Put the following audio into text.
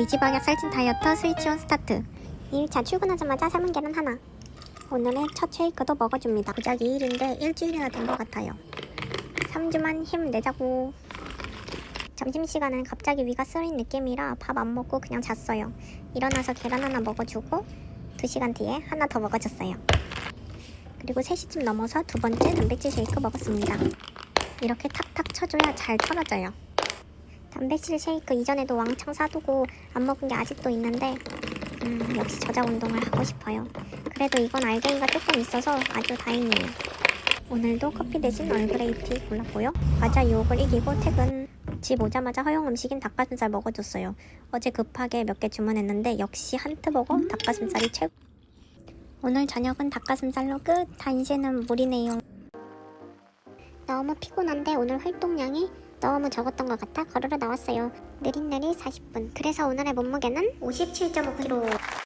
의지박약 살찐 다이어터 스위치온 스타트. 2일차 출근하자마자 삶은 계란 하나. 오늘의 첫 쉐이크도 먹어줍니다. 고작 2일인데 일주일이나 된 것 같아요. 3주만 힘내자고. 점심시간은 갑자기 위가 쓰린 느낌이라 밥 안 먹고 그냥 잤어요. 일어나서 계란 하나 먹어주고 2시간 뒤에 하나 더 먹어줬어요. 그리고 3시쯤 넘어서 두 번째 단백질 쉐이크 먹었습니다. 이렇게 탁탁 쳐줘야 잘 털어져요 단백질 쉐이크 이전에도 왕창 사두고 안 먹은 게 아직도 있는데 음, 역시 저작 운동을 하고 싶어요. 그래도 이건 알갱이가 조금 있어서 아주 다행이에요. 오늘도 커피 대신 얼그레이티 골랐고요. 과자 유혹을 이기고 퇴근. 집 오자마자 허용 음식인 닭가슴살 먹어줬어요. 어제 급하게 몇 개 주문했는데 역시 한트버거 닭가슴살이 최고. 오늘 저녁은 닭가슴살로 끝. 단시는 물이네요. 너무 피곤한데 오늘 활동량이 너무 적었던 것 같아 걸으러 나왔어요. 느릿느릿 40분. 그래서 오늘의 몸무게는 57.5kg.